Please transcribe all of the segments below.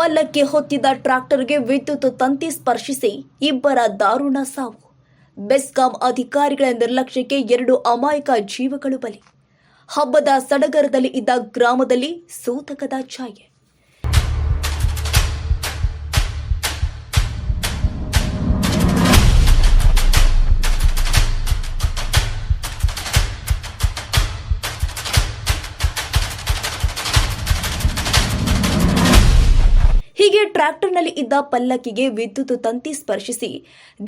ಪಲ್ಲಕ್ಕಿ ಹೊತ್ತಿದ್ದ ಟ್ರಾಕ್ಟರ್ಗೆ ವಿದ್ಯುತ್ ತಂತಿ ಸ್ಪರ್ಶಿಸಿ ಇಬ್ಬರ ದಾರುಣ ಸಾವು. ಬೆಸ್ಕಾಂ ಅಧಿಕಾರಿಗಳ ನಿರ್ಲಕ್ಷ್ಯಕ್ಕೆ ಎರಡು ಅಮಾಯಕ ಜೀವಗಳು ಬಲಿ. ಹಬ್ಬದ ಸಡಗರದಲ್ಲಿ ಇದ್ದ ಗ್ರಾಮದಲ್ಲಿ ಸೂತಕದ ಛಾಯೆ. ಹೀಗೆ ಟ್ರ್ಯಾಕ್ಟರ್ನಲ್ಲಿ ಇದ್ದ ಪಲ್ಲಕ್ಕಿಗೆ ವಿದ್ಯುತ್ ತಂತಿ ಸ್ಪರ್ಶಿಸಿ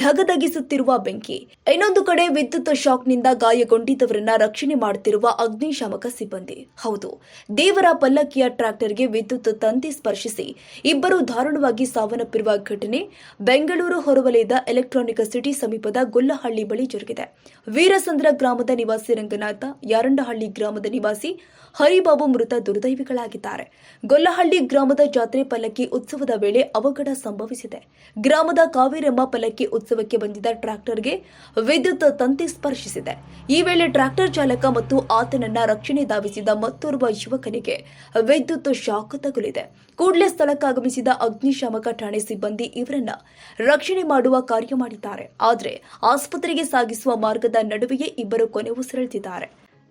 ಧಗಧಗಿಸುತ್ತಿರುವ ಬೆಂಕಿ. ಇನ್ನೊಂದು ಕಡೆ ವಿದ್ಯುತ್ ಶಾಕ್ನಿಂದ ಗಾಯಗೊಂಡಿದ್ದವರನ್ನ ರಕ್ಷಣೆ ಮಾಡುತ್ತಿರುವ ಅಗ್ನಿಶಾಮಕ ಸಿಬ್ಬಂದಿ. ಹೌದು, ದೇವರ ಪಲ್ಲಕ್ಕಿಯ ಟ್ರ್ಯಾಕ್ಟರ್ಗೆ ವಿದ್ಯುತ್ ತಂತಿ ಸ್ಪರ್ಶಿಸಿ ಇಬ್ಬರು ದಾರುಣವಾಗಿ ಸಾವನ್ನಪ್ಪಿರುವ ಘಟನೆ ಬೆಂಗಳೂರು ಹೊರವಲಯದ ಎಲೆಕ್ಟ್ರಾನಿಕ್ ಸಿಟಿ ಸಮೀಪದ ಗೊಲ್ಲಹಳ್ಳಿ ಬಳಿ ಜರುಗಿದೆ. ವೀರಸಂದ್ರ ಗ್ರಾಮದ ನಿವಾಸಿ ರಂಗನಾಥ, ಯಾರಂಡಹಳ್ಳಿ ಗ್ರಾಮದ ನಿವಾಸಿ ಹರಿಬಾಬು ಮೃತ ದುರ್ದೈವಿಗಳಾಗಿದ್ದಾರೆ. ಗೊಲ್ಲಹಳ್ಳಿ ಗ್ರಾಮದ ಜಾತ್ರೆ ಪಲ್ಲಕ್ಕಿ ಉತ್ಸವದ ವೇಳೆ ಅವಘಡ ಸಂಭವಿಸಿದೆ. ಗ್ರಾಮದ ಕಾವೇರಮ್ಮ ಪಲ್ಲಕ್ಕಿ ಉತ್ಸವಕ್ಕೆ ಬಂದಿದ್ದ ಟ್ರ್ಯಾಕ್ಟರ್ಗೆ ವಿದ್ಯುತ್ ತಂತಿ ಸ್ಪರ್ಶಿಸಿದೆ. ಈ ವೇಳೆ ಟ್ರ್ಯಾಕ್ಟರ್ ಚಾಲಕ ಮತ್ತು ಆತನನ್ನ ರಕ್ಷಣೆ ಧಾವಿಸಿದ ಮತ್ತೋರ್ವ ಯುವಕನಿಗೆ ವಿದ್ಯುತ್ ಶಾಕ್ ತಗುಲಿದೆ. ಕೂಡಲೇ ಸ್ಥಳಕ್ಕಾಗಮಿಸಿದ ಅಗ್ನಿಶಾಮಕ ಠಾಣೆ ಸಿಬ್ಬಂದಿ ಇವರನ್ನ ರಕ್ಷಣೆ ಮಾಡುವ ಕಾರ್ಯ ಮಾಡಿದ್ದಾರೆ. ಆದರೆ ಆಸ್ಪತ್ರೆಗೆ ಸಾಗಿಸುವ ಮಾರ್ಗದ ನಡುವೆಯೇ ಇಬ್ಬರು ಕೊನೆ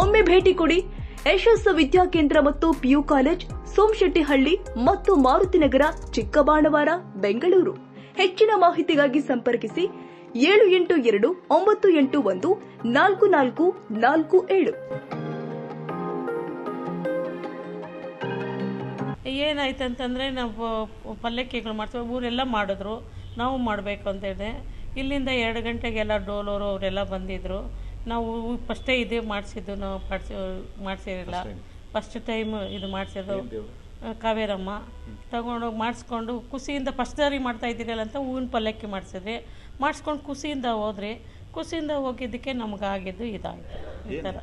ಒಮ್ಮೆ ಭೇಟಿ ಕೊಡಿ. ಯಶಸ್ ವಿದ್ಯಾಕೇಂದ್ರ ಮತ್ತು ಪಿಯು ಕಾಲೇಜ್, ಸೋಮಶೆಟ್ಟಿಹಳ್ಳಿ ಮತ್ತು ಮಾರುತಿನಗರ ಚಿಕ್ಕಬಾಣವಾರ, ಬೆಂಗಳೂರು. ಹೆಚ್ಚಿನ ಮಾಹಿತಿಗಾಗಿ ಸಂಪರ್ಕಿಸಿ ಏಳು ಎಂಟು ಎರಡು ಒಂಬತ್ತು ಎಂಟು ಒಂದು ನಾಲ್ಕು ನಾಲ್ಕು ನಾಲ್ಕು ಏಳು. ಏನಾಯ್ತು ಅಂತಂದರೆ ನಾವು ಪಲ್ಲಕ್ಕಿಗಳು ಮಾಡ್ತೀವಿ, ಊರೆಲ್ಲ ಮಾಡಿದ್ರು. ನಾವು ಮಾಡಬೇಕು ಅಂತ ಹೇಳಿದೆ ಇಲ್ಲಿಂದ ಎರಡು ಗಂಟೆಗೆಲ್ಲ ಡೋಲೋರು ಅವರೆಲ್ಲ ಬಂದಿದ್ದರು ನಾವು ಫಸ್ಟೇ ಇದೇ ಮಾಡಿಸಿದ್ದು ನಾವು ಮಾಡಿಸಿ ಮಾಡಿಸಿರಲಿಲ್ಲ ಫಸ್ಟ್ ಟೈಮ್. ಇದು ಮಾಡಿಸಿದ್ದು. ಕಾವೇರಮ್ಮ. ತಗೊಂಡೋಗಿ ಮಾಡಿಸ್ಕೊಂಡು ಖುಷಿಯಿಂದ ಫಸ್ಟ್ ಸಾರಿ ಮಾಡ್ತಾ ಇದ್ದೀರಲ್ಲ ಅಂತ ಹೂವಿನ ಪಲ್ಲಕ್ಕಿ ಮಾಡಿಸಿದ್ರಿ ಮಾಡಿಸ್ಕೊಂಡು ಖುಷಿಯಿಂದ ಹೋದ್ರಿ. ಖುಷಿಯಿಂದ ಹೋಗಿದ್ದಕ್ಕೆ ನಮಗಾಗಿದ್ದು ಆಗಿದ್ದು ಇದಾಯಿತು. ಈ ಥರ.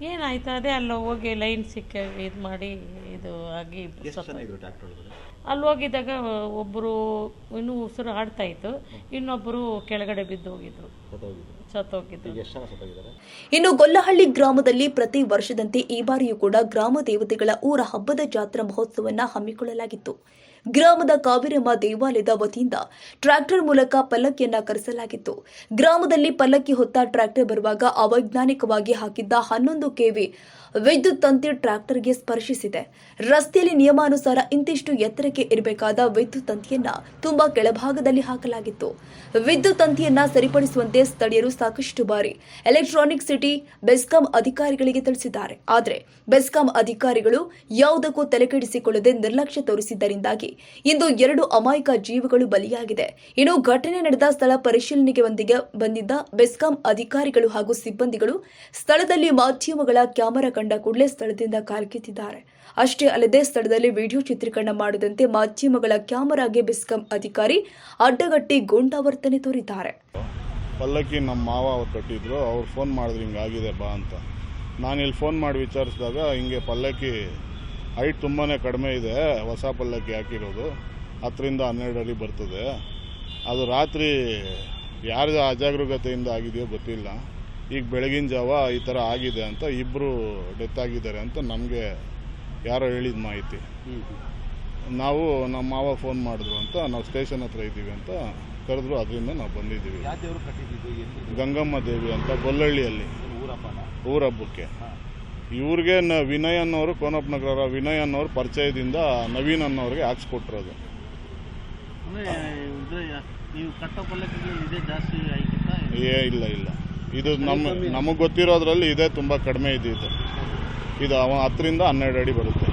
ಏನಾಯ್ತು? ಅದೇ ಅಲ್ಲ ಹೋಗಿ ಲೈನ್ ಸಿಕ್ಕ ಇದು ಮಾಡಿ ಇದು ಆಗಿ. ಅಲ್ಲಿ ಹೋಗಿದ್ದಾಗ ಒಬ್ಬರು ಇನ್ನೂ ಉಸಿರು ಆಡ್ತಾ ಇತ್ತು. ಇನ್ನೊಬ್ಬರು ಕೆಳಗಡೆ ಬಿದ್ದು ಹೋಗಿದ್ರು. ಸತ್ತೋಗಿದ್ರು. ಇನ್ನು ಗೊಲ್ಲಹಳ್ಳಿ ಗ್ರಾಮದಲ್ಲಿ ಪ್ರತಿ ವರ್ಷದಂತೆ ಈ ಬಾರಿಯೂ ಕೂಡ ಗ್ರಾಮ ದೇವತೆಗಳ ಊರ ಹಬ್ಬದ ಜಾತ್ರಾ ಮಹೋತ್ಸವವನ್ನು ಹಮ್ಮಿಕೊಳ್ಳಲಾಗಿತ್ತು. ಗ್ರಾಮದ ಕಾವೇರಮ್ಮ ದೇವಾಲಯದ ವತಿಯಿಂದ ಟ್ರ್ಯಾಕ್ಟರ್ ಮೂಲಕ ಪಲ್ಲಕ್ಕಿಯನ್ನ ಕರೆಸಲಾಗಿತ್ತು. ಗ್ರಾಮದಲ್ಲಿ ಪಲ್ಲಕ್ಕಿ ಹೊತ್ತ ಟ್ರ್ಯಾಕ್ಟರ್ ಬರುವಾಗ ಅವೈಜ್ಞಾನಿಕವಾಗಿ ಹಾಕಿದ್ದ ಹನ್ನೊಂದು ಕೆವಿ ವಿದ್ಯುತ್ ತಂತಿ ಟ್ರ್ಯಾಕ್ಟರ್ಗೆ ಸ್ಪರ್ಶಿಸಿದೆ. ರಸ್ತೆಯಲ್ಲಿ ನಿಯಮಾನುಸಾರ ಇಂತಿಷ್ಟು ಎತ್ತರಕ್ಕೆ ಇರಬೇಕಾದ ವಿದ್ಯುತ್ ತಂತಿಯನ್ನ ತುಂಬಾ ಕೆಳಭಾಗದಲ್ಲಿ ಹಾಕಲಾಗಿತ್ತು. ವಿದ್ಯುತ್ ತಂತಿಯನ್ನ ಸರಿಪಡಿಸುವಂತೆ ಸ್ಥಳೀಯರು ಸಾಕಷ್ಟು ಬಾರಿ ಎಲೆಕ್ಟ್ರಾನಿಕ್ ಸಿಟಿ, ಬೆಸ್ಕಾಂ ಅಧಿಕಾರಿಗಳಿಗೆ ತಿಳಿಸಿದ್ದಾರೆ. ಆದರೆ ಬೆಸ್ಕಾಂ ಅಧಿಕಾರಿಗಳು ಯಾವುದಕ್ಕೂ ತಲೆಕೆಡಿಸಿಕೊಳ್ಳದೆ ನಿರ್ಲಕ್ಷ್ಯ ತೋರಿಸಿದ್ದರಿಂದಾಗಿ ಇಂದು ಎರಡು ಅಮಾಯಕ ಜೀವಗಳು ಬಲಿಯಾಗಿದೆ. ಇನ್ನು ಘಟನೆ ನಡೆದ ಸ್ಥಳ ಪರಿಶೀಲನೆಗೆ ಬಂದಿದ್ದ ಬೆಸ್ಕಾಂ ಅಧಿಕಾರಿಗಳು ಹಾಗೂ ಸಿಬ್ಬಂದಿಗಳು ಸ್ಥಳದಲ್ಲಿ ಮಾಧ್ಯಮಗಳ ಕ್ಯಾಮೆರಾ ಕಂಡ ಕೂಡಲೇ ಸ್ಥಳದಿಂದ ಕಾಲ್ಕಿತ್ತಿದ್ದಾರೆ ಅಷ್ಟೇ ಅಲ್ಲದೆ ಸ್ಥಳದಲ್ಲಿ ವಿಡಿಯೋ ಚಿತ್ರೀಕರಣ ಮಾಡದಂತೆ ಮಾಧ್ಯಮಗಳ ಕ್ಯಾಮೆರಾಗೆ ಬೆಸ್ಕಾಂ ಅಧಿಕಾರಿ ಅಡ್ಡಗಟ್ಟಿ ಗೂಂಡಾವರ್ತನೆ ತೋರಿದ್ದಾರೆ. ಪಲ್ಲಕ್ಕಿ ನಮ್ಮ ಮಾವ ಅವ್ರು ಕಟ್ಟಿದ್ರು. ಅವ್ರು ಫೋನ್ ಮಾಡಿದ್ರು ಹಿಂಗೆ ಆಗಿದೆ ಬಾ ಅಂತ. ನಾನು ಇಲ್ಲಿ ಫೋನ್ ಮಾಡಿ ವಿಚಾರಿಸಿದಾಗ ಹಿಂಗೆ ಪಲ್ಲಕ್ಕಿ ಹೈಟ್ ತುಂಬಾ ಕಡಿಮೆ ಇದೆ ಹೊಸ ಪಲ್ಲಕ್ಕಿ ಹಾಕಿರೋದು. ಹತ್ತರಿಂದ ಹನ್ನೆರಡು ಅಡಿ ಬರ್ತದೆ. ಅದು ರಾತ್ರಿ ಯಾರ್ದು ಅಜಾಗರೂಕತೆಯಿಂದ ಆಗಿದೆಯೋ ಗೊತ್ತಿಲ್ಲ. ಈಗ ಬೆಳಗಿನ ಜಾವ ಈ ಥರ ಆಗಿದೆ ಅಂತ ಇಬ್ಬರು ಡೆತ್ ಆಗಿದ್ದಾರೆ ಅಂತ ನಮಗೆ ಯಾರೋ ಹೇಳಿದ ಮಾಹಿತಿ. ನಾವು ನಮ್ಮ ಮಾವ ಫೋನ್ ಮಾಡಿದ್ರು ಅಂತ ನಾವು ಸ್ಟೇಷನ್ ಹತ್ರ ಇದ್ದೀವಿ ಅಂತ ಕರೆದ್ರು. ಅದರಿಂದ ನಾವು ಬಂದಿದ್ದೀವಿ. ಗಂಗಮ್ಮ ದೇವಿ ಅಂತ ಗೊಲ್ಲಹಳ್ಳಿಯಲ್ಲಿ ಊರ ಹಬ್ಬಕ್ಕೆ ಇವ್ರಿಗೆ ನ ವಿನಯ್ ಅನ್ನೋರು ಕೋನಪ್ಪ ನಗರ ವಿನಯ್ ಅನ್ನೋರು ಪರಿಚಯದಿಂದ ನವೀನ್ ಅನ್ನೋರಿಗೆ ಹಾಕ್ಸ್ಕೊಟ್ಟಿರೋದು ಇದು ಏ ಇಲ್ಲ ಇಲ್ಲ. ಇದು ನಮ್ಮ ನಮಗೆ ಗೊತ್ತಿರೋದ್ರಲ್ಲಿ ಇದೇ ತುಂಬ ಕಡಿಮೆ ಇದೆ ಇದು ಅವ ಹತ್ತರಿಂದ ಹನ್ನೆರಡು ಅಡಿ ಬರುತ್ತೆ.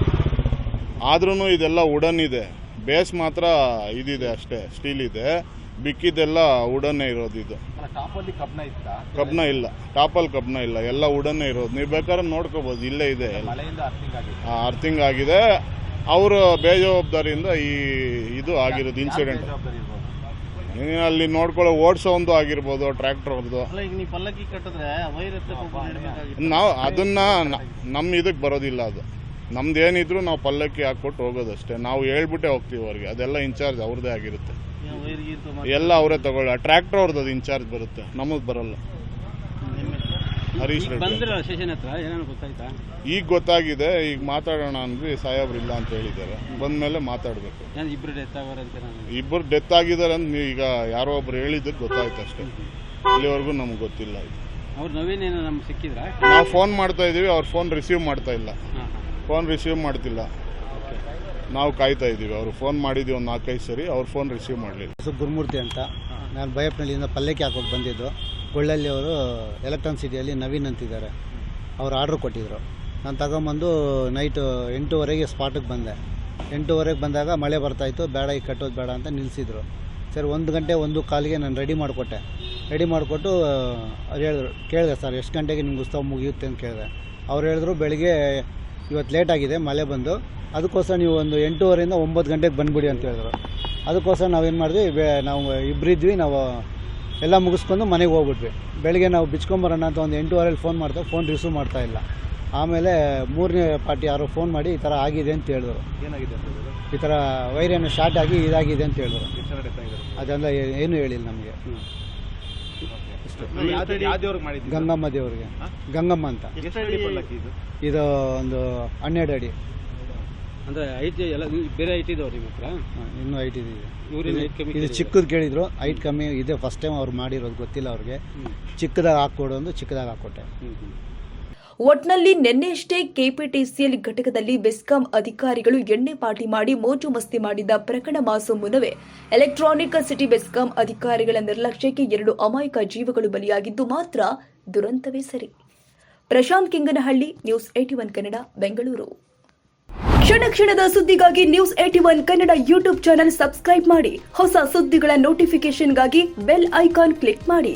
ಆದ್ರೂ ಇದೆಲ್ಲ ವುಡನ್ ಇದೆ. ಬೇಸ್ ಮಾತ್ರ ಇದಿದೆ ಅಷ್ಟೇ ಸ್ಟೀಲ್ ಇದೆ. ಬಿಕ್ಕಿದ್ದೆಲ್ಲ ಉಡನ್ನೇ ಇರೋದು ಇದು. ಕಬ್ನ ಇಲ್ಲ. ಟಾಪಲ್ಲಿ ಕಬ್ನ ಇಲ್ಲ. ಎಲ್ಲ ಉಡನ್ನೇ ಇರೋದು. ನೀವು ಬೇಕಾದ್ರೆ ನೋಡ್ಕೋಬೋದು. ಇಲ್ಲೇ ಇದೆ ಅರ್ಥಿಂಗ್ ಆಗಿದೆ. ಅವರು ಆಗಿದೆ. ಅವರ ಬೇಜವಾಬ್ದಾರಿಯಿಂದ ಈ ಇದು ಆಗಿರೋದು ಇನ್ಸಿಡೆಂಟ್ ಅಲ್ಲಿ ನೋಡ್ಕೊಳ್ಳೋ ಓಡಿಸೋ ಒಂದು ಆಗಿರ್ಬೋದು ಟ್ರ್ಯಾಕ್ಟರ್ ಅವ್ರದ್ದು ಅಲ್ಲ ಈಗ ನೀವು ಪಲ್ಲಕ್ಕಿ ಕಟ್ಟಿದ್ರೆ ವೈರ್ ಎತ್ತಕ್ಕೆ ನಾವು ಅದನ್ನ ನಮ್ಮ ಇದಕ್ಕೆ ಬರೋದಿಲ್ಲ ಅದು. ನಮ್ದು ಏನಿದ್ರು ನಾವು ಪಲ್ಲಕ್ಕಿ ಹಾಕ್ಕೊಟ್ಟು ಹೋಗೋದಷ್ಟೇ. ನಾವು ಹೇಳ್ಬಿಟ್ಟೆ ಹೋಗ್ತೀವಿ ಅವ್ರಿಗೆ. ಅದೆಲ್ಲ ಇನ್ಚಾರ್ಜ್ ಅವ್ರದ್ದೇ ಆಗಿರುತ್ತೆ. ಎಲ್ಲ ಅವರೇ ತಗೊಳ್ಳ. ಟ್ರ್ಯಾಕ್ಟರ್ ಅವ್ರದ್ದು ಅದು ಇನ್ಚಾರ್ಜ್ ಬರುತ್ತೆ. ನಮಗೆ ಬರಲ್ಲ. ಹರೀಶ್ ರೆಡ್ಡಿ ಈಗ ಗೊತ್ತಾಗಿದೆ. ಈಗ ಮಾತಾಡೋಣ ಅಂದ್ರೆ ಸಾಹೇಬ್ರು ಇಲ್ಲ ಅಂತ ಹೇಳಿದ್ದಾರೆ. ಬಂದ್ಮೇಲೆ ಮಾತಾಡಬೇಕು. ಇಬ್ಬರು ಡೆತ್ ಆಗಿದ್ದಾರೆ ಅಂತ ಈಗ ಯಾರೋ ಒಬ್ರು ಹೇಳಿದ್ರು ಗೊತ್ತಾಯ್ತು ಅಷ್ಟೇ. ಇಲ್ಲಿವರೆಗೂ ನಮ್ಗೆ ಗೊತ್ತಿಲ್ಲ ಇದು. ನಾವು ಫೋನ್ ಮಾಡ್ತಾ ಇದೀವಿ. ಅವ್ರ ಫೋನ್ ರಿಸೀವ್ ಮಾಡ್ತಾ ಇಲ್ಲ. ಫೋನ್ ರಿಸೀವ್ ಮಾಡ್ತಿಲ್ಲ. ನಾವು ಕಾಯ್ತಾ ಇದ್ದೀವಿ. ಅವರು ಫೋನ್ ಮಾಡಿದ್ವಿ ಒಂದು ನಾಲ್ಕೈದು ಸರಿ ಅವ್ರು ಫೋನ್ ರಿಸೀವ್ ಮಾಡಲಿಲ್ಲ. ಹೆಸರು ಗುರುಮೂರ್ತಿ ಅಂತ. ನಾನು ಬೈಯಪ್ಪನಹಳ್ಳಿಯಿಂದ ಪಲ್ಲಕ್ಕಿ ಹಾಕೋಕೆ ಬಂದಿದ್ದು. ಕೊಳ್ಳಲ್ಲಿ ಅವರು ಎಲೆಕ್ಟ್ರಾನ್ ಸಿಟಿಯಲ್ಲಿ ನವೀನ್ ಅಂತಿದ್ದಾರೆ. ಅವ್ರು ಆರ್ಡ್ರ್ ಕೊಟ್ಟಿದ್ದರು ನಾನು ತಗೊಂಬಂದು ನೈಟು ಎಂಟೂವರೆಗೆ ಸ್ಪಾಟಿಗೆ ಬಂದೆ. ಎಂಟೂವರೆಗೆ ಬಂದಾಗ ಮಳೆ ಬರ್ತಾಯಿತ್ತು ಬೇಡ ಈಗ ಕಟ್ಟೋದು ಬೇಡ ಅಂತ ನಿಲ್ಲಿಸಿದ್ರು ಸರ್ ಒಂದು ಗಂಟೆ ಒಂದು ಕಾಲಿಗೆ ನಾನು ರೆಡಿ ಮಾಡಿಕೊಟ್ಟೆ. ರೆಡಿ ಮಾಡಿಕೊಟ್ಟು ಅವ್ರು ಹೇಳಿದ್ರು ಕೇಳಿದೆ ಸರ್ ಎಷ್ಟು ಗಂಟೆಗೆ ನಿಮ್ಗೆ ಉತ್ಸವ ಮುಗಿಯುತ್ತೆ? ಅಂತ ಕೇಳಿದೆ. ಅವ್ರು ಹೇಳಿದ್ರು ಬೆಳಿಗ್ಗೆ ಇವತ್ತು ಲೇಟ್ ಆಗಿದೆ ಮಳೆ ಬಂದು. ಅದಕ್ಕೋಸ್ಕರ ನೀವು ಒಂದು ಎಂಟೂವರೆಯಿಂದ ಒಂಬತ್ತು ಗಂಟೆಗೆ ಬಂದುಬಿಡಿ ಅಂತ ಹೇಳಿದ್ರು. ಅದಕ್ಕೋಸ್ಕರ ನಾವೇನು ಮಾಡಿದ್ವಿ ಬೆ ನಾವು ಇಬ್ಬರಿದ್ವಿ ನಾವು ಎಲ್ಲ ಮುಗಿಸ್ಕೊಂಡು ಮನೆಗೆ ಹೋಗ್ಬಿಟ್ವಿ. ಬೆಳಗ್ಗೆ ನಾವು ಬಿಚ್ಕೊಂಬರೋಣ ಅಂತ ಒಂದು ಎಂಟೂವರೆಲಿ ಫೋನ್ ಮಾಡ್ತಾ ಫೋನ್ ರಿಸೀವ್ ಮಾಡ್ತಾ ಇಲ್ಲ. ಆಮೇಲೆ ಮೂರನೇ ಪಾರ್ಟಿ ಯಾರೋ ಫೋನ್ ಮಾಡಿ ಈ ಥರ ಆಗಿದೆ ಅಂತ ಹೇಳಿದ್ರು. ಏನಾಗಿದೆ ಈ ಥರ ವೈರೇನು ಶಾರ್ಟ್ ಆಗಿ ಇದಾಗಿದೆ ಅಂತ ಹೇಳಿದ್ರು. ಅದೆಲ್ಲ ಏನು ಹೇಳಿಲ್ಲ ನಮಗೆ. ಗಂಗಮ್ಮ ದೇವ್ರಿಗೆ. ಗಂಗಮ್ಮ ಅಂತ. ಇದು? ಇದು? ಒಂದು ಹನ್ನೆರಡು ಅಡಿ. ಅಂದ್ರೆ ಐಟಿ ಎಲ್ಲ ಬೇರೆ ಐಟಿ ಇದಾವೆ ನಿಮ್ಮ ಹತ್ರ? ಹಾಂ, ಇನ್ನೂ ಹೈಟ್ ಇದೆ ಚಿಕ್ಕದ್ ಇದು ಚಿಕ್ಕದು ಕೇಳಿದ್ರು. ಐಟ್ ಕಮ್ಮಿ ಇದೆ. ಫಸ್ಟ್ ಟೈಮ್ ಅವ್ರು ಮಾಡಿರೋದು ಗೊತ್ತಿಲ್ಲ ಅವ್ರಿಗೆ. ಚಿಕ್ಕದಾಗ ಹಾಕ್ಕೊಡು ಅಂದ್ರೆ ಚಿಕ್ಕದಾಗ ಹಾಕ್ಕೊಟ್ಟೆ. ಒಟ್ನಲ್ಲಿ ನಿನ್ನೆಯಷ್ಟೇ ಕೆಪಿಟಿಸಿಎಲ್ ಘಟಕದಲ್ಲಿ ಬೆಸ್ಕಾಂ ಅಧಿಕಾರಿಗಳು ಎಣ್ಣೆ ಪಾಟಿ ಮಾಡಿ ಮೋಜು ಮಸ್ತಿ ಮಾಡಿದ ಪ್ರಕರಣ ಮಾಸು ಮುನ್ನವೇ ಎಲೆಕ್ಟ್ರಾನಿಕ್ ಸಿಟಿ ಬೆಸ್ಕಾಂ ಅಧಿಕಾರಿಗಳ ನಿರ್ಲಕ್ಷ್ಯಕ್ಕೆ ಎರಡು ಅಮಾಯಕ ಜೀವಗಳು ಬಲಿಯಾಗಿದ್ದು ಮಾತ್ರ ದುರಂತವೇ ಸರಿ. Prashant Kinganahalli, news AT one Kannada, Bengaluru. ಕ್ಷಣ ಕ್ಷಣದ ಸುದ್ದಿಗಾಗಿ news AT one Kannada YouTube channel subscribe ಮಾಡಿ. ಹೊಸ ಸುದ್ದಿಗಳ ನೋಟಿಫಿಕೇಶನ್ಗಾಗಿ ಬೆಲ್ ಐಕಾನ್ ಕ್ಲಿಕ್ ಮಾಡಿ.